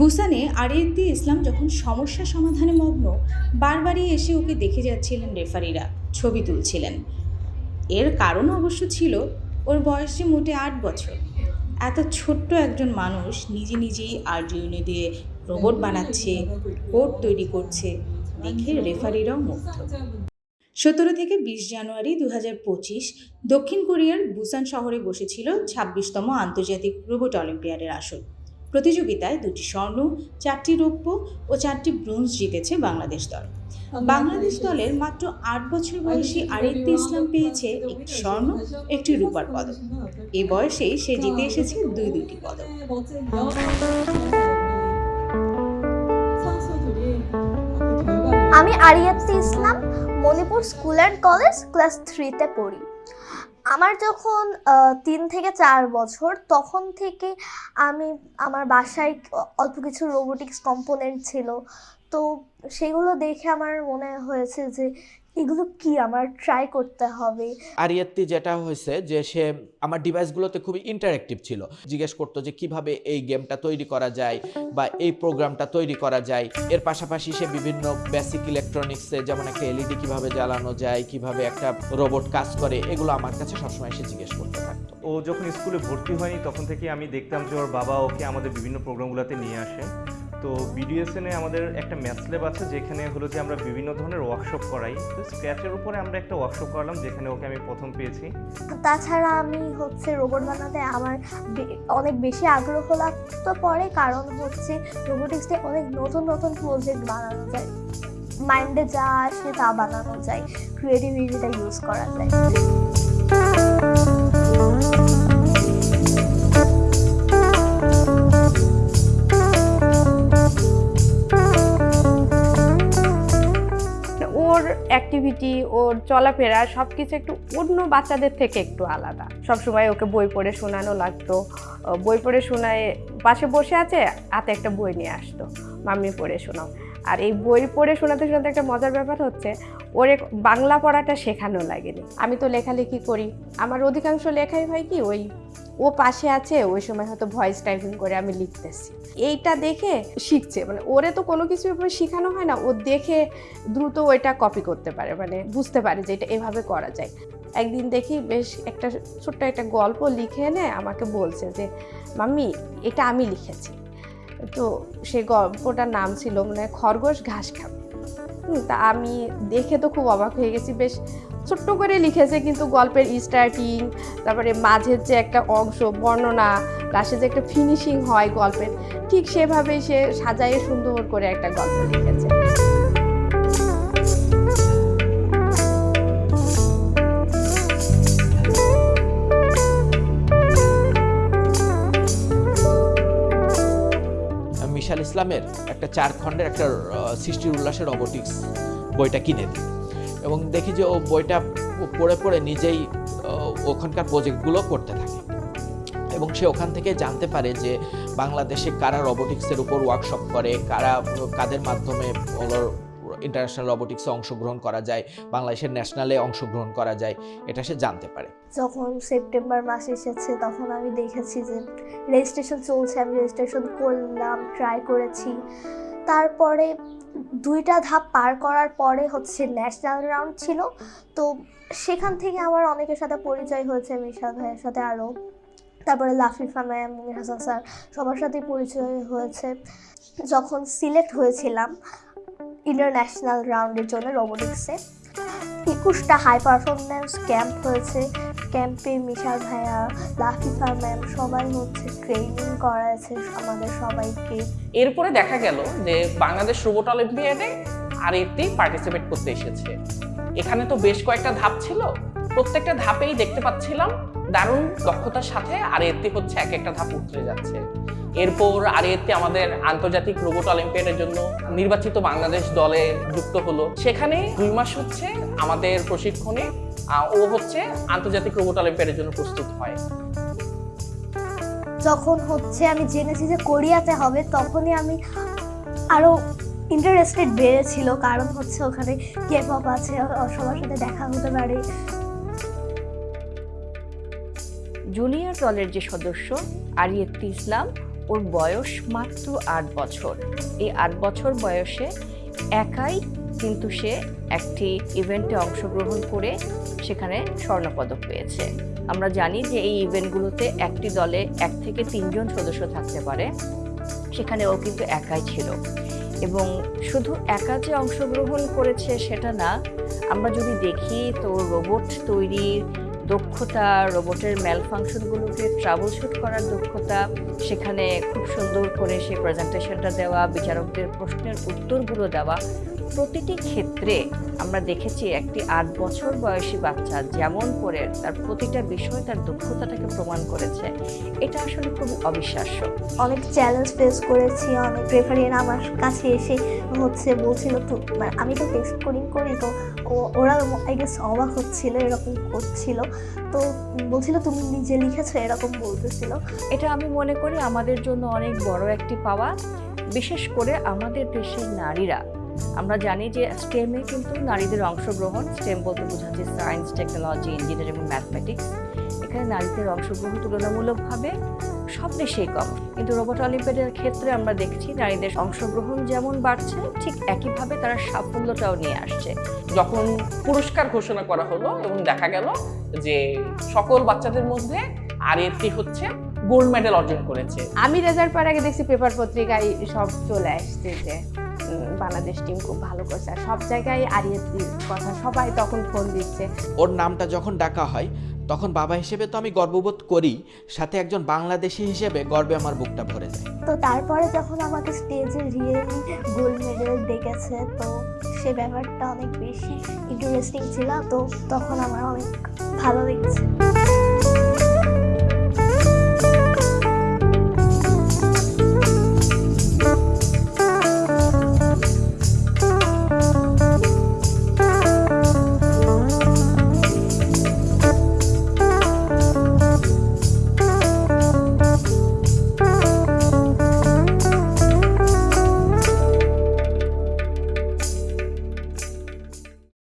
বুসানে আরিয়েদ্দি ইসলাম যখন সমস্যা সমাধানে মগ্ন, বারবারই এসে ওকে দেখে যাচ্ছিলেন রেফারিরা, ছবি তুলছিলেন। এর কারণ অবশ্য ছিল, ওর বয়স যে মোটে আট বছর। এত ছোট্ট একজন মানুষ নিজে নিজেই আর্ডিউনে দিয়ে রোবট বানাচ্ছে, কোড তৈরি করছে, দেখে রেফারিরাও মুগ্ধ। সতেরো থেকে বিশ জানুয়ারি দু পঁচিশ, দক্ষিণ কোরিয়ার বুসান শহরে বসেছিল ছাব্বিশতম আন্তর্জাতিক রোবট অলিম্পিয়াডের আসর। প্রতিযোগিতায় দুটি স্বর্ণ চারটি রৌপ্য ও চারটি ব্রোঞ্জ জিতেছে বাংলাদেশ দল। বাংলাদেশ দলের মাত্র আট বছর বয়সী আরিত্তি ইসলাম পেয়েছে একটি স্বর্ণ একটি রূপার পদক। এই বয়সেই সে জিতে এসেছে দুই দুটি পদক। আমি আরিয়াত্তি Islam Manipur school and college class থ্রিতে পড়ি। আমার যখন তিন থেকে চার বছর, তখন থেকে আমি, আমার বাসায় অল্প কিছু রোবোটিক্স কম্পোনেন্ট ছিল। তো সেগুলো দেখে আমার মনে হয়েছে যে এগুলো কি আমার ট্রাই করতে হবে? আরিয়াত্তি যেটা হয়েছে যে সে আমার ডিভাইসগুলোতে খুবই ইন্টারেক্টিভ ছিল। জিজ্ঞেস করতো যে কীভাবে এই গেমটা তৈরি করা যায় বা এই প্রোগ্রামটা তৈরি করা যায়। এর পাশাপাশি সে বিভিন্ন বেসিক ইলেকট্রনিক্সে যেমন একটা এলইডি কীভাবে জ্বালানো যায় কীভাবে একটা রোবট কাজ করে এগুলো আমার কাছে সবসময় সে জিজ্ঞেস করতে থাকতো। ও যখন স্কুলে ভর্তি হয়নি তখন থেকে আমি দেখতাম যে ওর বাবা ওকে আমাদের বিভিন্ন প্রোগ্রামগুলোতে নিয়ে আসে। তো বিডিএসএনে আমাদের একটা ম্যাথস ল্যাব আছে, যেখানে হলো যে আমরা বিভিন্ন ধরনের ওয়ার্কশপ করাই। তো স্ক্র্যাচের উপরে আমরা একটা ওয়ার্কশপ করালাম, যেখানে ওকে আমি প্রথম পেয়েছি। তাছাড়া আমি হচ্ছে রোবট বানাতে আমার অনেক বেশি আগ্রহ লাগতো পরে, কারণ হচ্ছে রোবোটিক্সে অনেক নতুন নতুন প্রজেক্ট বানানো যায়। মাইন্ডে যা আসে তা বানানো যায় ক্রিয়েটিভিটিটা ইউজ করা যায়। ওর অ্যাক্টিভিটি ওর চলাফেরা সব কিছু একটু অন্য বাচ্চাদের থেকে একটু আলাদা। সবসময় ওকে বই পড়ে শোনানো লাগতো। বই পড়ে শোনায়, পাশে বসে আছে, হাতে একটা বই নিয়ে আসতো, মাম্মি, পড়ে শোনাও। আর এই বই পড়ে শোনাতে শোনাতে একটা মজার ব্যাপার হচ্ছে, ওর বাংলা পড়াটা শেখানো লাগেনি। আমি তো লেখালেখি করি। আমার অধিকাংশ লেখাই হয় কি, ওই ও পাশে আছে, ওই সময় হয়তো ভয়েস টাইপিং করে আমি লিখতেছি। এইটা দেখে শিখছে মানে ওরে তো কোনো কিছু শেখানো হয় না, ও দেখে দ্রুত ওইটা কপি করতে পারে মানে বুঝতে পারে যে এটা এভাবে করা যায়। একদিন দেখি বেশ একটা ছোট্ট একটা গল্প লিখে এনে আমাকে বলছে যে, মাম্মি, এটা আমি লিখেছি। তো সে গল্পটার নাম ছিল মানে খরগোশ ঘাস খাবে। তা আমি দেখে তো খুব অবাক হয়ে গেছি, বেশ ছোট্ট করে লিখেছে কিন্তু গল্পের স্টার্টিং তারপরে মাঝের যে একটা অংশ, বর্ণনা, লাস্টে যে একটা ফিনিশিং হয় গল্পের, ঠিক সেভাবেই সে সাজায়ে সুন্দর করে একটা গল্প লিখেছে। মিশাল ইসলামের একটা চার খণ্ডের একটা সৃষ্টির উল্লাসের রোবোটিক্স বইটা কিনে দিই এবং দেখি যে ও বইটা পড়ে পড়ে নিজেই ওখানকার প্রজেক্টগুলো করতে থাকে। এবং সে ওখান থেকে জানতে পারে যে বাংলাদেশে কারা রোবোটিক্সের উপর ওয়ার্কশপ করে, কারা, কাদের মাধ্যমে ইন্টারন্যাশনাল রোবোটিক্সে অংশগ্রহণ করা যায়, বাংলাদেশের ন্যাশনালে অংশগ্রহণ করা যায়, এটা সে জানতে পারে। যখন সেপ্টেম্বর মাস এসেছে, তখন আমি দেখেছি যে রেজিস্ট্রেশন চলছে, আমি রেজিস্ট্রেশন করলাম ট্রাই করেছি। তারপরে দুইটা ধাপ পার করার পরে হচ্ছে ন্যাশনাল রাউন্ড ছিল। তো সেখান থেকে আমার অনেকের সাথে পরিচয় হয়েছে, মিশা ভাইয়ের সাথে আরও। তারপরে লাফিফা ম্যাম মুনির হাসান স্যার, সবার সাথে পরিচয় হয়েছে। যখন সিলেক্ট হয়েছিলাম ইন্টারন্যাশনাল রাউন্ডের জন্য রোবোটিক্সে একুশটা হাই পারফরমেন্স ক্যাম্প হয়েছে। ক্যাম্পে মিশা ভাইয়া লাফিফা ম্যাম সবাই হচ্ছে ট্রেনিং করাছে আমাদের সবাইকে। এরপরে দেখা গেল যে বাংলাদেশ রোবট অলিম্পিয়াডে আর একটি পার্টিসিপেট করতে এসেছে। এখানে তো বেশ কয়েকটা ধাপ ছিল। প্রত্যেকটা ধাপেই দেখতে পাচ্ছিলাম দারুণ দক্ষতার সাথে আর এতে হচ্ছে, এক একটা ধাপ উতরে যাচ্ছে। এরপর আর এতে আমাদের আন্তর্জাতিক রোবট অলিম্পিয়াডের জন্য নির্বাচিত বাংলাদেশ দলে যুক্ত হলো। সেখানে দুই মাস হচ্ছে আমাদের প্রশিক্ষণে ও হচ্ছে আন্তর্জাতিক রোবট অলিম্পিয়াডের জন্য প্রস্তুত হয়। যখন হচ্ছে আমি জেনেছি যে কোরিয়াতে হবে, তখনই আমি আরও ইন্টারেস্টেড বেড়েছিল, কারণ হচ্ছে ওখানে কে পপ আছে সবার সাথে দেখা হতে পারে। জুনিয়র দলের যে সদস্য, আরিয়েত্তি ইসলাম, ওর বয়স মাত্র আট বছর। এই আট বছর বয়সে একাই কিন্তু সে একটি ইভেন্টে অংশগ্রহণ করে সেখানে স্বর্ণপদক পেয়েছে। আমরা জানি যে এই ইভেন্টগুলোতে একটি দলে এক থেকে তিনজন সদস্য থাকতে পারে সেখানে ও কিন্তু একাই ছিল। এবং শুধু একা যে অংশগ্রহণ করেছে সেটা না, আমরা যদি দেখি তো রোবট তৈরির দক্ষতা, রোবটের ম্যাল ফাংশনগুলোকে ট্রাবল শুট করার দক্ষতা, সেখানে খুব সুন্দর করে সেই প্রেজেন্টেশনটা দেওয়া, বিচারকদের প্রশ্নের উত্তরগুলো দেওয়া। প্রতিটি ক্ষেত্রে আমরা দেখেছি একটি আট বছর বয়সী বাচ্চা যেমন করে তার প্রতিটা বিষয় তার দক্ষতাটাকে প্রমাণ করেছে। এটা আসলে খুবই অবিশ্বাস্য। অনেক চ্যালেঞ্জ ফেস করেছি, অনেক রেফারিয়ার আমার কাছে এসে হচ্ছে বলছিল, তো মানে আমি তো টেস্ট কোডিং করি, তো ওরা আই গেস অবাক হচ্ছিল, এরকম করছিল। তো বলছিল, তুমি নিজে লিখেছো, এরকম বলতেছিল। এটা আমি মনে করি আমাদের জন্য অনেক বড় একটি পাওয়া। বিশেষ করে আমাদের দেশের নারীরা। আমরা জানি যে স্টেমে কিন্তু নারীদের অংশগ্রহণ স্টেম বলতে বোঝাচ্ছে সায়েন্স টেকনোলজি ইঞ্জিনিয়ারিং এবং ম্যাথমেটিক্স এখানে নারীদের অংশগ্রহণ তুলনামূলকভাবে সব দেশেই কম। কিন্তু রোবট অলিম্পিয়াডের ক্ষেত্রে আমরা দেখছি নারীদের অংশগ্রহণ যেমন বাড়ছে ঠিক একইভাবে তারা সাফল্যটাও নিয়ে আসছে। যখন পুরস্কার ঘোষণা করা হলো এবং দেখা গেল যে সকল বাচ্চাদের মধ্যে আরিয়াতি হচ্ছে গোল্ড মেডেল অর্জন করেছে। আমি রেজাল্ট পাওয়ার আগে দেখছি পেপার পত্রিকায় সব চলে আসছে যে বাংলাদেশ টিম খুব ভালো করছে। আর সব জায়গায় আরিয়াতির কথা সবাই তখন ফোন দিচ্ছে। ওর নামটা যখন ডাকা হয় তখন বাবা হিসেবে তো আমি গর্ববোধ করি, সাথে একজন বাংলাদেশি হিসেবে গর্বে আমার বুকটা ভরে যায়। তো তারপরে যখন আমাকে স্টেজে রিয়েলি গোল্ড মেডেল ডেকেছে তো সে ব্যাপারটা অনেক বেশি ইন্টারেস্টিং ছিল, তো তখন আমার অনেক ভালো লেগেছে।